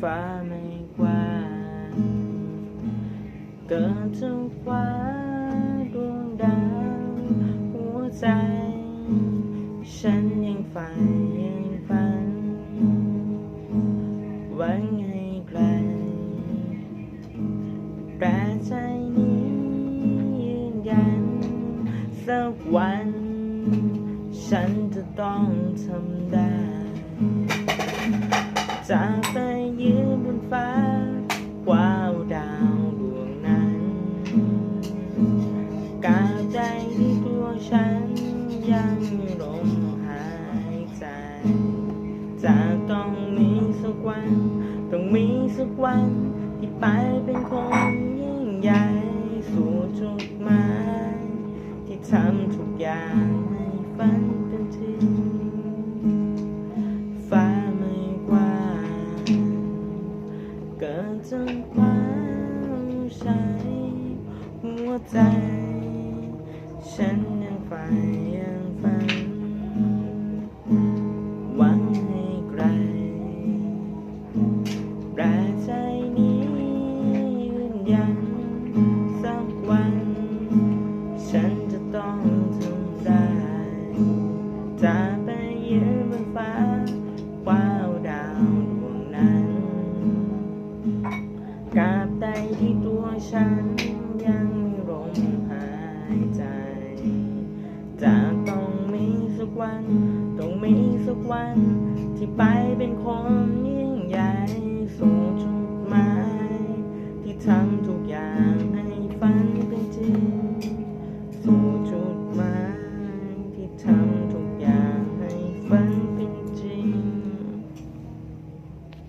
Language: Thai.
ฟ้าไม่กว้างเกินทุกฟ้าดวงดาวหัวใจ ฉันยังฝันยังฝันหวังให้ไกลแต่ใจนี้ยืนยันสักวัน ฉันจะต้องทำได้จาก วัน ต้องมีสักวัน ที่ไปเป็นคนยิ่งใหญ่ สู่จุดหมายที่ทำทุกอย่างให้ฝันเป็นจริงฟ้าไม่กว้างเกินจนความใช้หัวใจ ฉันยังฝัน ยันสักวัน ฉันจะต้องทำได้จะไปยืนบนฟ้าว้าวดาวดวงนั้นกราบใดที่ตัวฉันยังไมีลมหายใจ จะต้องมีสักวัน ต้องมีสักวัน ที่ไปเป็นคนนี้ yang